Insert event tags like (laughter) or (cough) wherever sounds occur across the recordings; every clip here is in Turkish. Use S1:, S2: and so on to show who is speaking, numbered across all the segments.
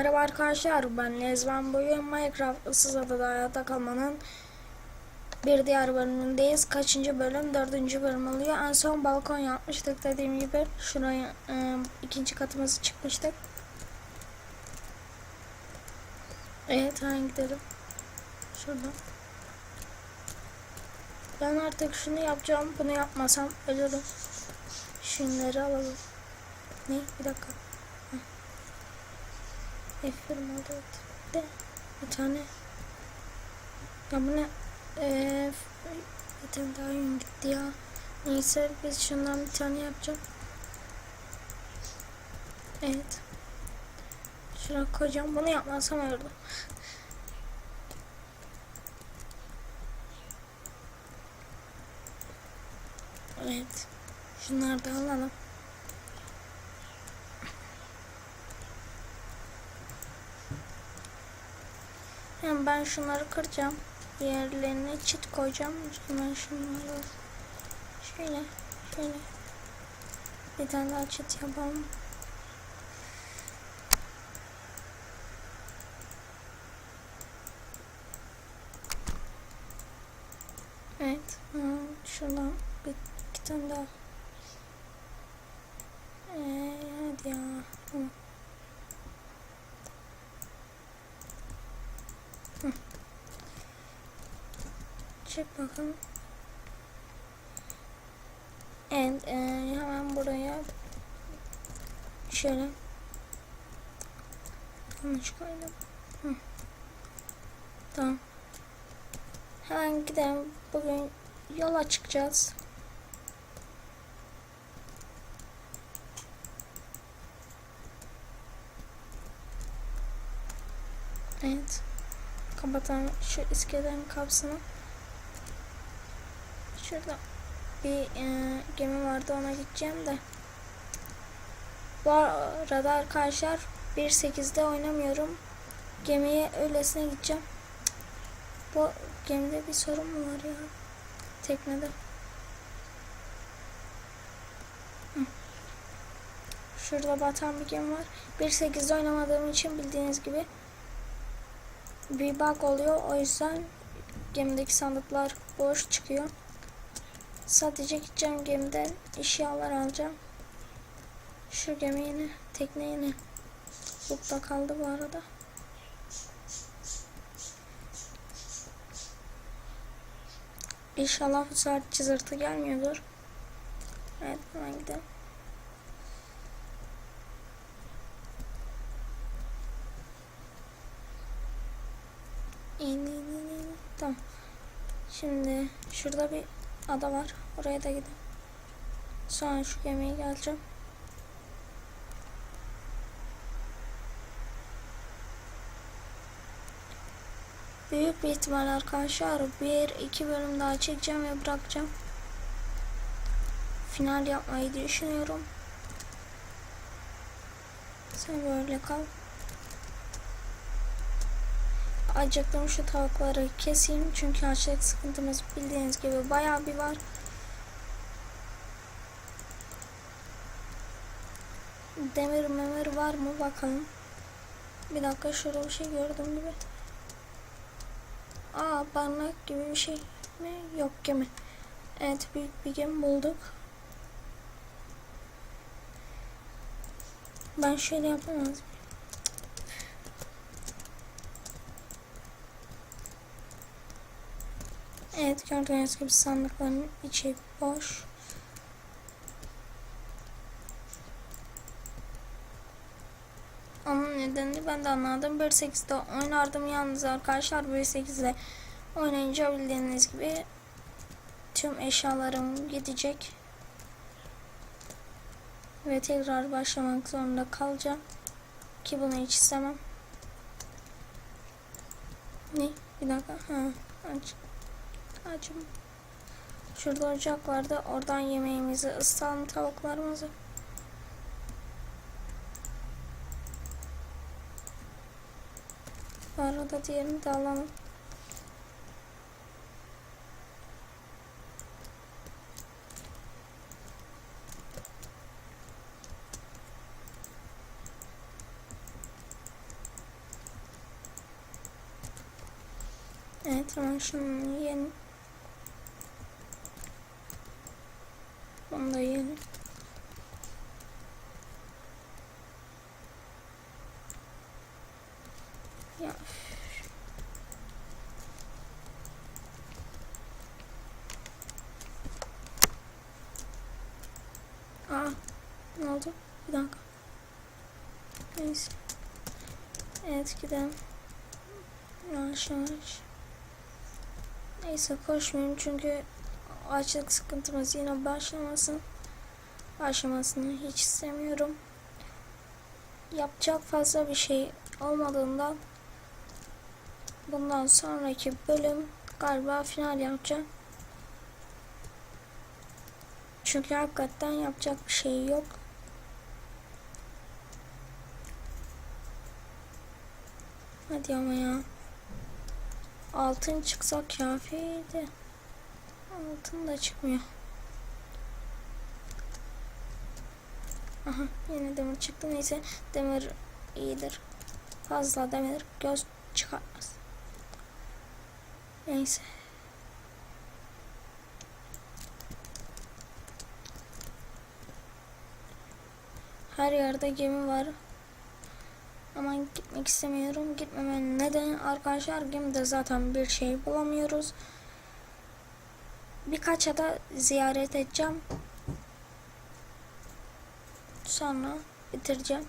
S1: Merhaba arkadaşlar ben Lezben bugün Minecraft ıssız adada hayata kalmanın bir diğer bölümündeyiz. Kaçıncı bölüm? Dördüncü bölüm oluyor. En son balkon yapmıştık dediğim gibi. Şuraya e, ikinci katımızı çıkmıştık. Evet hemen gidelim. Şuradan. Ben artık şunu yapacağım. Bunu yapmasam ölürüm. Şunları alalım. Ne? Bir dakika. F1 modu de bir tane ya bu ne ee, bir tane daha yün gitti ya neyse biz şundan bir tane yapacağım evet şuna koyacağım bunu yapmazsam ölürüm evet şunları da alalım Hem ben şunları kıracağım. Diğerlerine çit koyacağım. Hemen şunları şöyle şöyle bir tane daha çit yapalım. Evet. Şuradan bir iki tane daha. Ee, hadi ya. Tamam. Çek bakalım. Evet, e, hemen buraya şöyle yanlış koydum. Hı. Tamam. Hemen gidelim. Bugün yola çıkacağız. Evet. Kapatalım şu iskelenin kapısını. Şurada bir e, gemi vardı ona gideceğim de. Bu arada arkadaşlar 1.8'de oynamıyorum. Gemiye öylesine gideceğim. Bu gemide bir sorun mu var ya? Teknede. Şurada batan bir gemi var. 1.8'de oynamadığım için bildiğiniz gibi bir bug oluyor. O yüzden gemideki sandıklar boş çıkıyor. Sadece gideceğim gemiden eşyalar alacağım. Şu gemi yine, tekne yine. Bukta kaldı bu arada. İnşallah bu sefer çızırtı gelmiyordur. Evet hemen gidelim. Tamam. Şimdi şurada bir ada var. Oraya da gidelim. Sonra şu gemiye geleceğim. Büyük bir ihtimal arkadaşlar bir iki bölüm daha çekeceğim ve bırakacağım. Final yapmayı düşünüyorum. Sen böyle kal. Acıktım şu tavukları keseyim çünkü açlık sıkıntımız bildiğiniz gibi bayağı bir var. Demir memir var mı bakalım. Bir dakika şurada bir şey gördüm gibi. Aa barınak gibi bir şey mi? Yok gemi. Evet büyük bir gemi bulduk. Ben şöyle yapamaz Evet gördüğünüz gibi sandıkların içi boş. Onun nedenini ben de anladım. 1.8'de oynardım yalnız arkadaşlar 1.8'de oynayınca bildiğiniz gibi tüm eşyalarım gidecek. Ve tekrar başlamak zorunda kalacağım. Ki bunu hiç istemem. Ne? Bir dakika. Ha, aç. Açım. Şurada ocak vardı. Oradan yemeğimizi ısıtalım tavuklarımızı. Sonra da diğerini de alalım. Evet ama şunu yiyelim. Bunu da yiyelim. Neyse koşmayayım çünkü açlık sıkıntımız yine başlamasın. Başlamasını hiç istemiyorum. Yapacak fazla bir şey olmadığından bundan sonraki bölüm galiba final yapacağım. Çünkü hakikaten yapacak bir şey yok. Hadi ama ya. Altın çıksa kafiydi. Altın da çıkmıyor. Aha yine demir çıktı. Neyse demir iyidir. Fazla demir göz çıkarmaz. Neyse. Her yerde gemi var. Ama gitmek istemiyorum. Gitmemenin nedeni arkadaşlar gemide zaten bir şey bulamıyoruz. Birkaç ada ziyaret edeceğim. Sonra bitireceğim.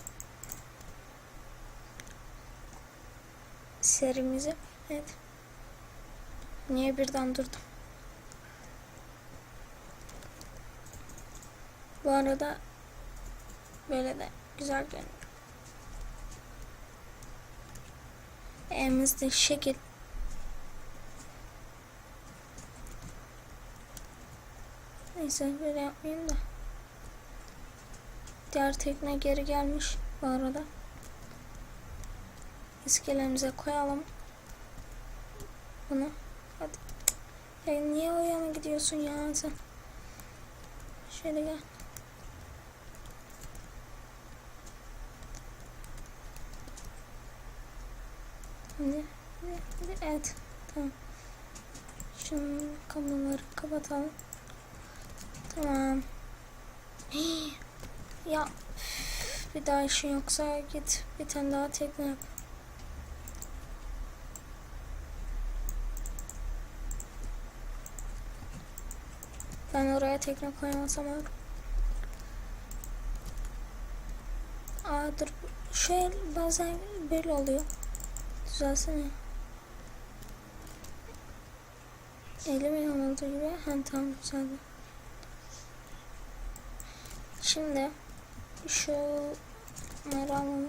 S1: Serimizi. Evet. Niye birden durdum? Bu arada böyle de güzel görünüyor. Elimizde şekil. Neyse böyle yapmayayım da. Diğer tekne geri gelmiş bu arada. İskelemize koyalım. Bunu. Hadi. Ya niye o yana gidiyorsun ya sen? Şöyle gel. Hadi. Hadi. hadi. Evet. Tamam. Şunu kabloları kapatalım. Tamam. (gasps) Ya bir daha işin yoksa git bir tane daha tekne yap. Ben oraya tekne koymasam olur. Aa dur. Şu el bazen böyle oluyor. Düzelsene. Elim yanıldı gibi. Ha tamam güzeldi. Şimdi şu alalım.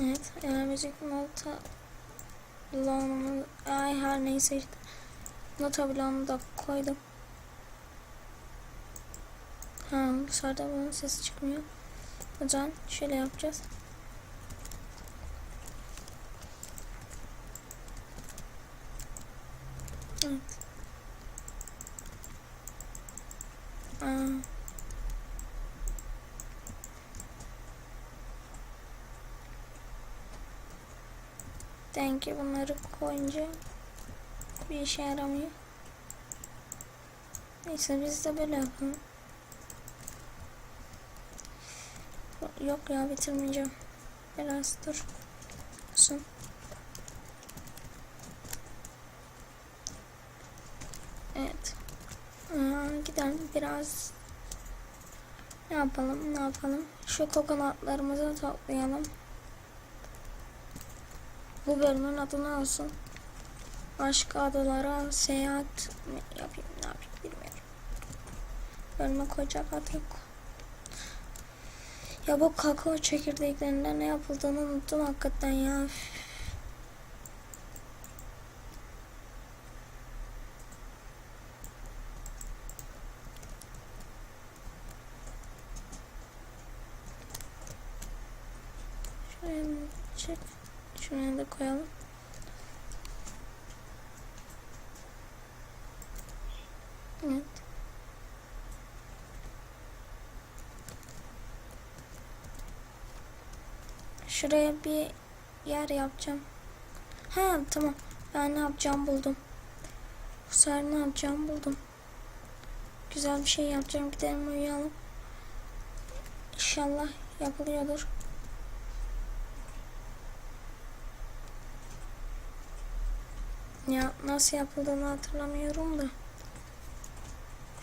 S1: Evet, e, müzik nota bloğunu, ay her neyse işte nota da koydum. Ha, dışarıda bunun sesi çıkmıyor. O zaman şöyle yapacağız. Evet. Aa. Demek ki bunları koyunca bir işe yaramıyor. Neyse biz de böyle yapalım. Yok ya bitirmeyeceğim. Biraz dur. Sun. Evet. Aa, gidelim biraz. Ne yapalım ne yapalım. Şu kokonatlarımızı toplayalım. Bu bölümün adı ne olsun? Başka adalara seyahat mi yapayım ne yapayım bilmiyorum. Bölüme koyacak adı yok. Ya bu kakao çekirdeklerinden ne yapıldığını unuttum hakikaten ya. Şuraya çek. Şuraya da koyalım. Evet. Şuraya bir yer yapacağım. Ha tamam. Ben ne yapacağım buldum. Bu sefer ne yapacağım buldum. Güzel bir şey yapacağım. Gidelim uyuyalım. İnşallah yapılıyordur. Ya nasıl yapıldığını hatırlamıyorum da.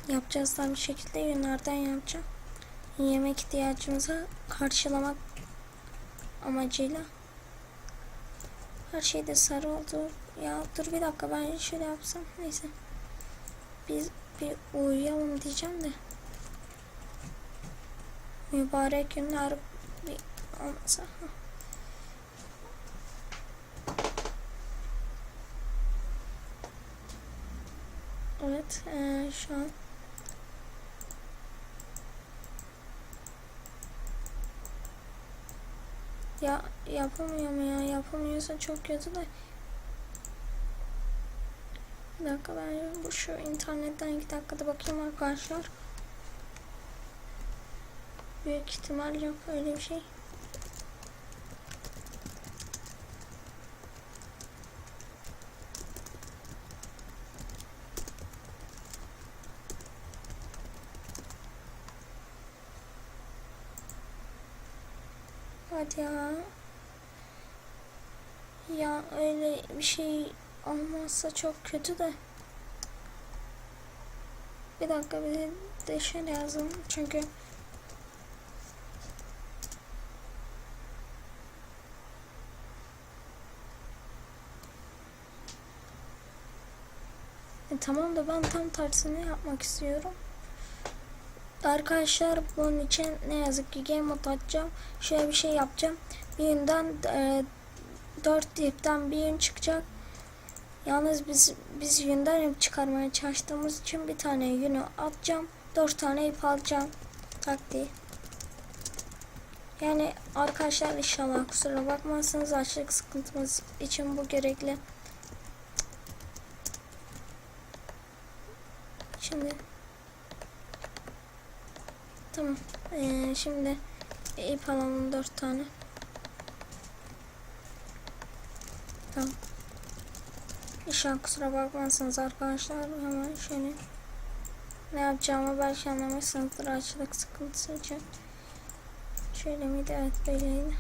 S1: Yapacağız da bir şekilde yünlerden yapacağım. Yemek ihtiyacımızı karşılamak amacıyla. Her şey de sarı oldu. Ya dur bir dakika ben şöyle yapsam. Neyse. Biz bir uyuyalım diyeceğim de. Mübarek günler bir olmasa. Evet, eee, şu an ya yapamıyor mu ya? Yapamıyorsa çok kötü de. Bir dakika ben bu şu internetten iki dakikada bakayım arkadaşlar. Büyük ihtimal yok öyle bir şey. Hadi ya. Ya öyle bir şey olmazsa çok kötü de. Bir dakika bir de şöyle yazalım çünkü E, tamam da ben tam tersini yapmak istiyorum. Arkadaşlar bunun için ne yazık ki game mode açacağım. Şöyle bir şey yapacağım. Bir yünden e, 4 dipten bir yün çıkacak. Yalnız biz biz yünden ip çıkarmaya çalıştığımız için bir tane yünü atacağım. 4 tane ip alacağım. Taktiği. Yani arkadaşlar inşallah kusura bakmazsınız açlık sıkıntımız için bu gerekli. Şimdi tamam. Ee, şimdi ip alalım dört tane. Tamam. İnşallah kusura bakmazsınız arkadaşlar. Hemen şöyle ne yapacağımı belki anlamışsınızdır açlık sıkıntısı için. Şöyle miydi? Evet böyleydi.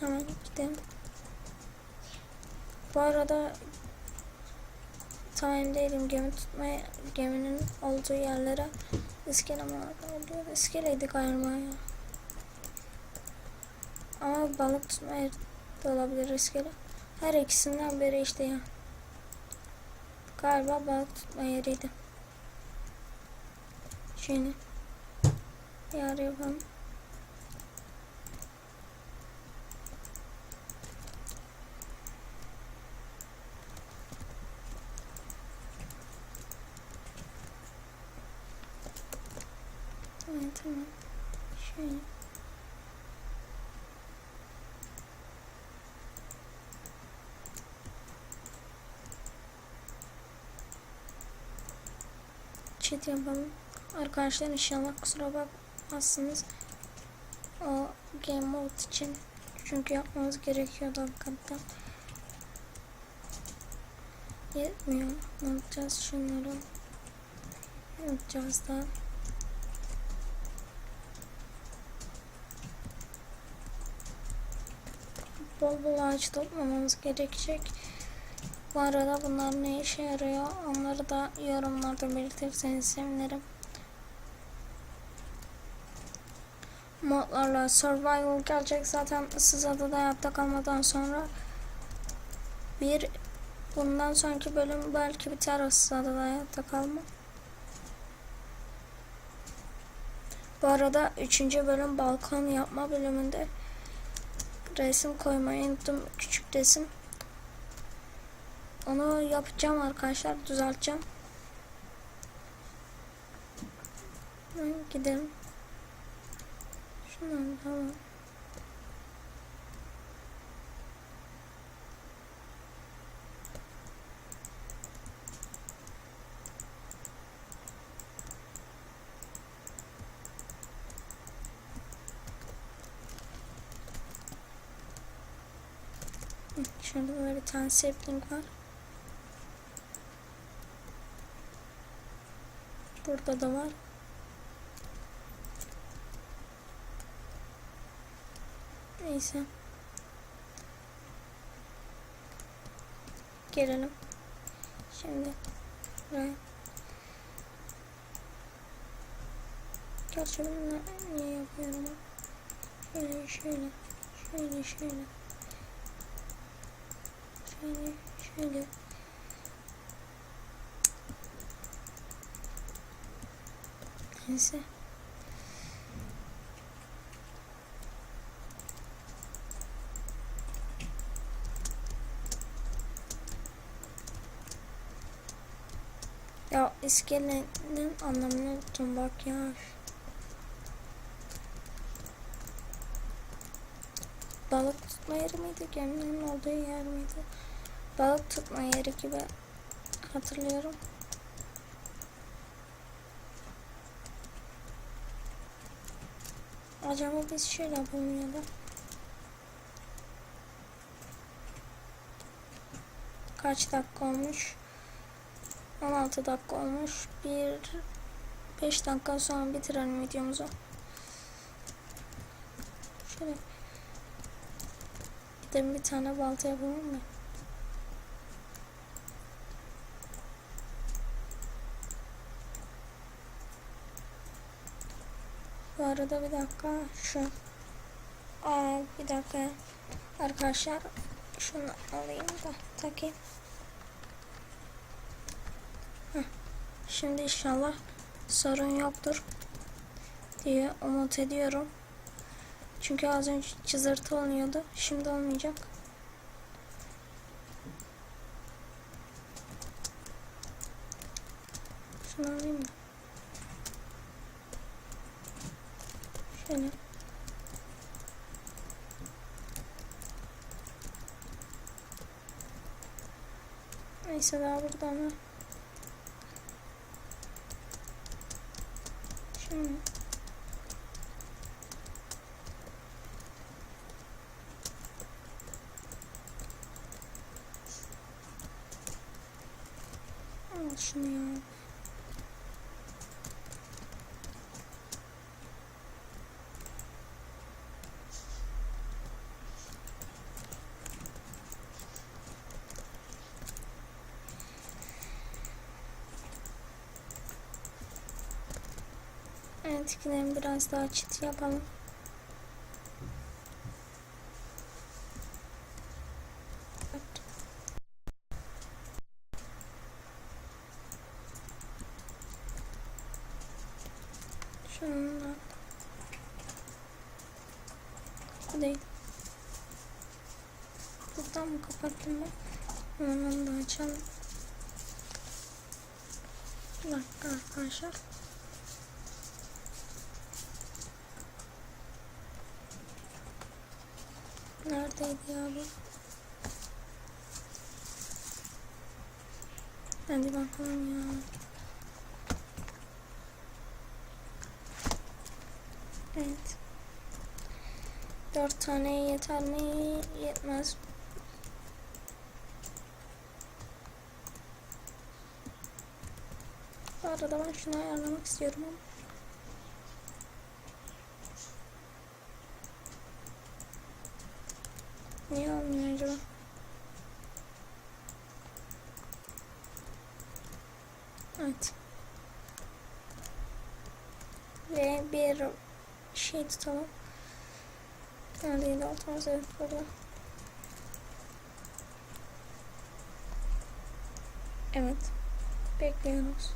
S1: Hemen gidelim. Bu arada değilim gemi tutmaya geminin olduğu yerlere iskele mi oluyor? İskeleydi galiba ya. Ama balık tutmaya da olabilir iskele. Her ikisinden biri işte ya. Galiba balık tutma yeriydi. Şöyle. Yer yapalım. Tamam. Şöyle. Çit yapalım. Arkadaşlar inşallah kusura bakmazsınız. O game mode için. Çünkü yapmamız gerekiyordu hakikaten. Yetmiyor. Ne yapacağız şunları? Ne yapacağız da? Bol bol ağaç toplamamız gerekecek. Bu arada bunlar ne işe yarıyor onları da yorumlarda belirtirseniz sevinirim. Modlarla survival gelecek zaten ıssız adada hayatta kalmadan sonra bir bundan sonraki bölüm belki biter ıssız adada hayatta kalma. Bu arada 3. bölüm balkon yapma bölümünde resim koymayı unuttum. Küçük resim. Onu yapacağım arkadaşlar. Düzelteceğim. Gidelim. Şundan tamam. Hı, Şurada böyle bir tane sapling var. Burada da var. Neyse. Gelelim. Şimdi buraya. Gerçi bunu niye yapıyorum? Şöyle şöyle. Şöyle şöyle. Şöyle şöyle. Neyse. Ya iskelenin anlamını unuttum bak ya. Balık tutma yeri miydi? Geminin olduğu yer miydi? Balık tutma yeri gibi hatırlıyorum. Acaba biz şöyle da. Kaç dakika olmuş? 16 dakika olmuş. Bir 5 dakika sonra bitirelim videomuzu. Şöyle bir tane balta yapalım mı? Arada bir dakika şu Aa, bir dakika arkadaşlar şunu alayım da takayım. Şimdi inşallah sorun yoktur diye umut ediyorum. Çünkü az önce çızırtı oluyordu. Şimdi olmayacak. Şunu alayım mı? Şöyle. Daha burada ama. Şunu. Al şunu ya. Gidelim biraz daha çit yapalım. Şununla. Bu değil. Kapattım ben? Onu da açalım. Bir dakika arkadaşlar. Neredeydi ya bu? Hadi bakalım ya. Evet. Dört tane yeter mi? Yetmez. Bu arada ben şunu ayarlamak istiyorum ama. Niye olmuyor acaba? Evet. Ve bir şey tutalım. Neredeydi altımız? Evet burada. Evet. Bekliyoruz.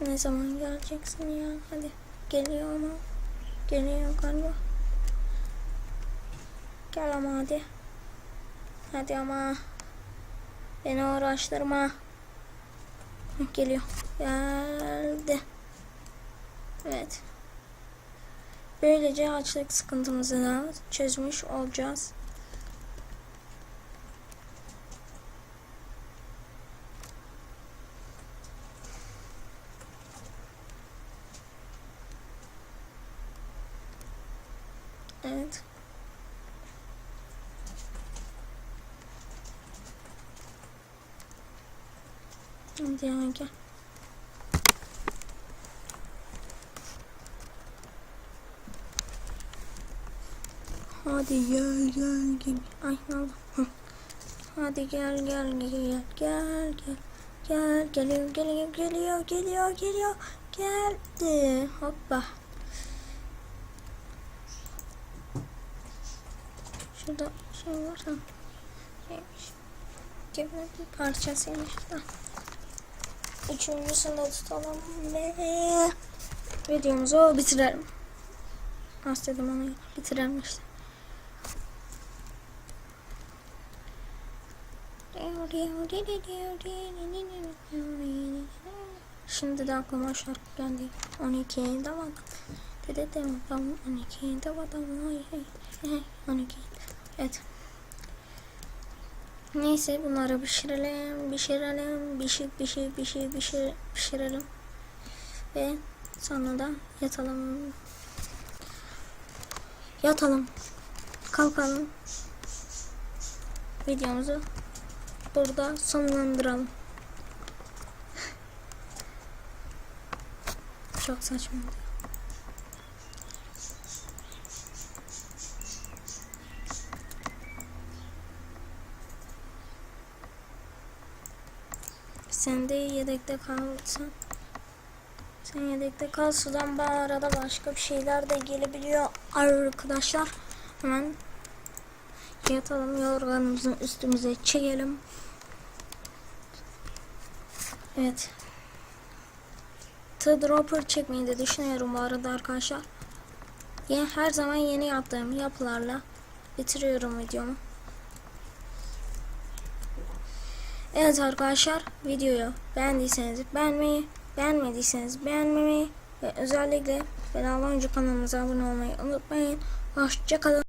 S1: Ne zaman geleceksin ya? Hadi. Geliyor ama. Geliyor galiba. Gel ama hadi. Hadi ama. Beni uğraştırma. Geliyor. Geldi. Evet. Böylece açlık sıkıntımızı da çözmüş olacağız. Hadi ya gel. Hadi gel gel gel. Ay ne oldu? Hadi gel gel gel gel gel. Gel geliyor geliyor geliyor geliyor geliyor. Geldi. Hoppa. Şurada şey var ha. Şeymiş. Geminin bir parçasıymış da. Üçüncüsünü tutalım ve videomuzu bitirelim. Az dedim onu bitirelim işte. Şimdi de aklıma şarkı geldi. 12 davada. Dede de adam 12 davada. Ay, ay, ay, 12. Evet. Neyse bunları pişirelim, pişirelim, pişir, pişir, pişir, pişir, pişirelim. Ve sonra da yatalım. Yatalım. Kalkalım. Videomuzu burada sonlandıralım. Çok saçma. Sen de yedekte kalsan. Sen yedekte kal sudan bu arada başka bir şeyler de gelebiliyor arkadaşlar. Hemen yatalım yorganımızın üstümüze çekelim. Evet. Tı dropper çekmeyi de düşünüyorum bu arada arkadaşlar. Yine her zaman yeni yaptığım yapılarla bitiriyorum videomu. Evet arkadaşlar videoyu beğendiyseniz beğenmeyi, beğenmediyseniz beğenmemeyi ve özellikle Bedava Oyuncu kanalımıza abone olmayı unutmayın. Hoşçakalın.